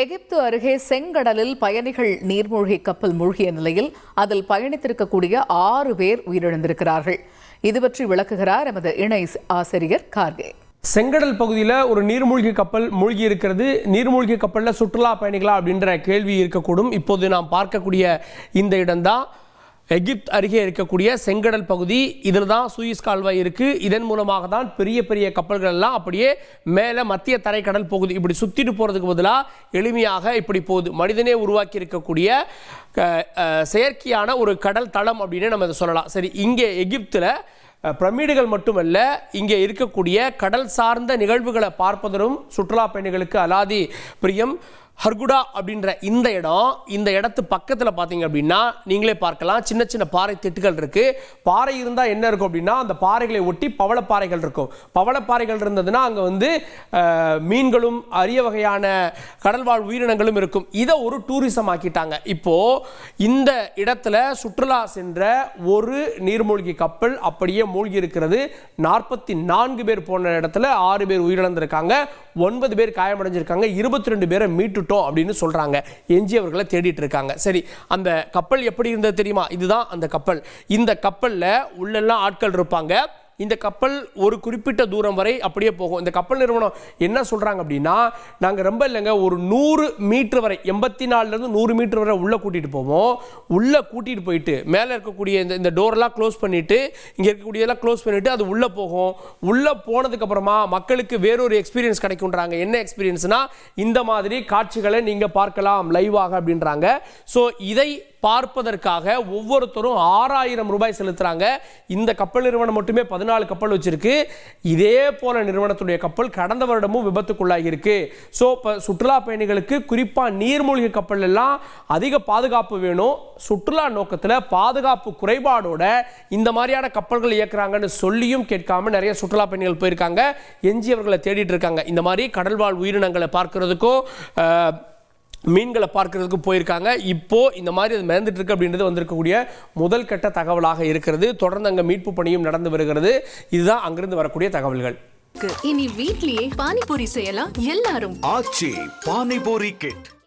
எகிப்து அருகே செங்கடலில் பயணிகள் நீர்மூழ்கி கப்பல் மூழ்கிய நிலையில் அதில் பயணித்திருக்கக்கூடிய ஆறு பேர் உயிரிழந்திருக்கிறார்கள். இது பற்றி விளக்குகிறார் எமது இணை ஆசிரியர் கார்கே. செங்கடல் பகுதியில் ஒரு நீர்மூழ்கி கப்பல் மூழ்கி இருக்கிறது நீர்மூழ்கி கப்பலில் சுற்றுலா பயணிகளா அப்படின்ற கேள்வி இருக்கக்கூடும். இப்போது நாம் பார்க்கக்கூடிய இந்த இடம்தான். எகிப்த் அருகே இருக்கக்கூடிய செங்கடல் பகுதி இதில் தான் சூயிஸ் கால்வாய் இருக்குது இதன் மூலமாக தான் பெரிய பெரிய கப்பல்கள் எல்லாம் அப்படியே மேலே மத்திய தரைக்கடல் போகுது இப்படி சுற்றிட்டு போகிறதுக்கு பதிலாக எளிமையாக இப்படி போகுது. மனிதனே உருவாக்கி இருக்கக்கூடிய செயற்கையான ஒரு கடல் தளம் அப்படின்னு நம்ம இதை சொல்லலாம். சரி இங்கே எகிப்தில் அஹ், பிரமிடுகள் மட்டுமல்ல இங்கே இருக்கக்கூடிய கடல் சார்ந்த நிகழ்வுகளை பார்ப்பதரும் சுற்றுலா பயணிகளுக்கு அலாதி பிரியம். ஹர்குடா அப்படின்ற இந்த இடம் இந்த இடத்து பக்கத்தில் பார்த்தீங்க அப்படின்னா நீங்களே பார்க்கலாம். சின்ன சின்ன பாறை திட்டுகள் இருக்குது பாறை இருந்தால் என்ன இருக்கும் அப்படின்னா அந்த பாறைகளை ஒட்டி பவளப்பாறைகள் இருக்கும். பவளப்பாறைகள் இருந்ததுன்னா அங்கே வந்து மீன்களும் அரிய வகையான கடல்வாழ் உயிரினங்களும் இருக்கும். இதை ஒரு டூரிசம் ஆக்கிட்டாங்க. இப்போது இந்த இடத்துல சுற்றுலா சென்ற ஒரு நீர்மூழ்கி கப்பல் அப்படியே மூழ்கி இருக்கிறது. நாற்பத்தி நான்கு பேர் போன இடத்துல ஆறு பேர் உயிரிழந்திருக்காங்க. ஒன்பது பேர் காயமடைஞ்சிருக்காங்க இருபத்தி ரெண்டு பேரை மீட்டுட்டோம் அப்படின்னு சொல்றாங்க. எஞ்சியவர்களை தேடிட்டு இருக்காங்க. சரி அந்த கப்பல் எப்படி இருந்தது தெரியுமா? இதுதான் அந்த கப்பல். இந்த கப்பலில் உள்ளெல்லாம் ஆட்கள் இருப்பாங்க. இந்த கப்பல் ஒரு குறிப்பிட்ட தூரம் வரை அப்படியே போகும். இந்த கப்பல் நிறுவனம் என்ன சொல்கிறாங்க அப்படின்னா நாங்கள் ரொம்ப இல்லைங்க ஒரு நூறு மீட்டர் வரை எண்பத்தி நாலுலேருந்து நூறு மீட்டர் வரை உள்ளே கூட்டிகிட்டு போவோம். உள்ளே கூட்டிகிட்டு போயிட்டு மேலே இருக்கக்கூடிய இந்த இந்த டோர்லாம் க்ளோஸ் பண்ணிவிட்டு இங்கே இருக்கக்கூடியதெல்லாம் க்ளோஸ் பண்ணிவிட்டு அது உள்ளே போகும். உள்ளே போனதுக்கப்புறமா மக்களுக்கு வேறொரு எக்ஸ்பீரியன்ஸ் கிடைக்குன்றாங்க என்ன எக்ஸ்பீரியன்ஸ்னால் இந்த மாதிரி காட்சிகளை நீங்கள் பார்க்கலாம் லைவாக அப்படின்றாங்க. ஸோ இதை பார்ப்பதற்காக ஒவ்வொருத்தரும் ஆறாயிரம் ரூபாய் செலுத்துகிறாங்க இந்த கப்பல் நிறுவனம் மட்டுமே பதினாலு கப்பல் வச்சுருக்கு. இதே போல நிறுவனத்துடைய கப்பல் கடந்த வருடமும் விபத்துக்குள்ளாகி இருக்கு ஸோ இப்போ சுற்றுலா பயணிகளுக்கு குறிப்பாக நீர்மூழ்கி கப்பல் எல்லாம் அதிக பாதுகாப்பு வேணும். சுற்றுலா நோக்கத்தில் பாதுகாப்பு குறைபாடோட இந்த மாதிரியான கப்பல்கள் இயக்குறாங்கன்னு சொல்லியும் கேட்காம நிறைய சுற்றுலா பயணிகள் போயிருக்காங்க. எஞ்சியவர்களை தேடிட்டு இருக்காங்க. இந்த மாதிரி கடல்வாழ் உயிரினங்களை பார்க்கறதுக்கும் மீன்களை பார்க்கறதுக்கு போயிருக்காங்க. இப்போ இந்த மாதிரி அது மிதந்துட்டு இருக்கு அப்படின்றது வந்திருக்கக்கூடிய முதல் கட்ட தகவலாக இருக்கிறது. தொடர்ந்து அங்கே மீட்பு பணியும் நடந்து வருகிறது. இதுதான் அங்கிருந்து வரக்கூடிய தகவல்கள். இனி வீட்லயே பானிபூரி செய்யலாம். எல்லாரும் ஆச்சி பானிபூரி கிட்